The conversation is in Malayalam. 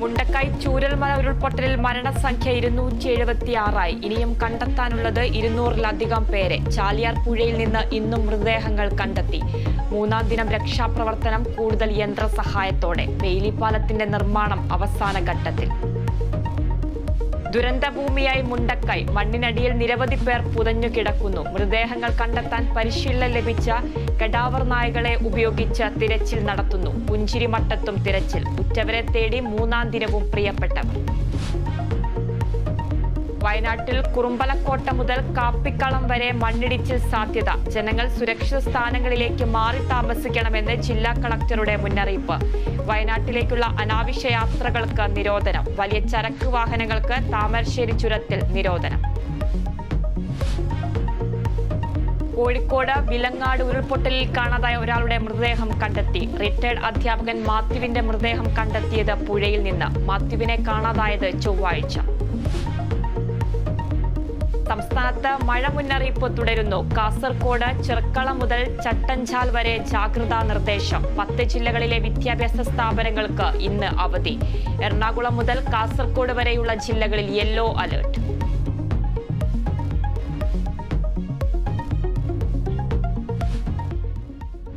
മുണ്ടക്കൈ ചൂരൽമല ഉരുൾപൊട്ടലിൽ മരണസംഖ്യ ഇരുന്നൂറ്റി എഴുപത്തിയാറായി ഇനിയും കണ്ടെത്താനുള്ളത് ഇരുന്നൂറിലധികം പേരെ. ചാലിയാർ പുഴയിൽ നിന്ന് ഇന്നും മൃതദേഹങ്ങൾ കണ്ടെത്തി. മൂന്നാം ദിനം രക്ഷാപ്രവർത്തനം കൂടുതൽ യന്ത്രസഹായത്തോടെ. വെയിലിപ്പാലത്തിന്റെ നിർമ്മാണം അവസാന ഘട്ടത്തിൽ. ദുരന്തഭൂമിയായി മുണ്ടക്കൈ. മണ്ണിനടിയിൽ നിരവധി പേർ പുതഞ്ഞു കിടക്കുന്നു. മൃതദേഹങ്ങൾ കണ്ടെത്താൻ പരിശീലനം ലഭിച്ച കടാവർ നായകളെ ഉപയോഗിച്ച് തിരച്ചിൽ നടത്തുന്നു. പുഞ്ചിരിമട്ടത്തും തിരച്ചിൽ. ഉറ്റവരെ തേടി മൂന്നാം ദിനവും പ്രിയപ്പെട്ടവർ. വയനാട്ടിൽ കുറുമ്പലക്കോട്ട മുതൽ കാപ്പിക്കളം വരെ മണ്ണിടിച്ചിൽ സാധ്യത. ജനങ്ങൾ സുരക്ഷിത സ്ഥാനങ്ങളിലേക്ക് മാറി താമസിക്കണമെന്ന് ജില്ലാ കളക്ടറുടെ മുന്നറിയിപ്പ്. വയനാട്ടിലേക്കുള്ള അനാവശ്യ യാത്രകൾക്ക് നിരോധനം. വലിയ ചരക്ക് വാഹനങ്ങൾക്ക് താമരശ്ശേരി ചുരത്തിൽ നിരോധനം. കോഴിക്കോട് വിലങ്ങാട് ഉരുൾപൊട്ടലിൽ കാണാതായ ഒരാളുടെ മൃതദേഹം കണ്ടെത്തി. റിട്ടയർഡ് അധ്യാപകൻ മാത്യുവിന്റെ മൃതദേഹം കണ്ടെത്തിയത് പുഴയിൽ നിന്ന്. മാത്യുവിനെ കാണാതായത് ചൊവ്വാഴ്ച. സംസ്ഥാനത്ത് മഴ മുന്നറിയിപ്പ് തുടരുന്നു. കാസർകോട് ചെർക്കള മുതൽ ചട്ടഞ്ചാൽ വരെ ജാഗ്രതാ നിർദ്ദേശം. പത്ത് ജില്ലകളിലെ വിദ്യാഭ്യാസ സ്ഥാപനങ്ങൾക്ക് ഇന്ന് അവധി. എറണാകുളം മുതൽ കാസർകോട് വരെയുള്ള ജില്ലകളിൽ യെല്ലോ അലർട്ട്.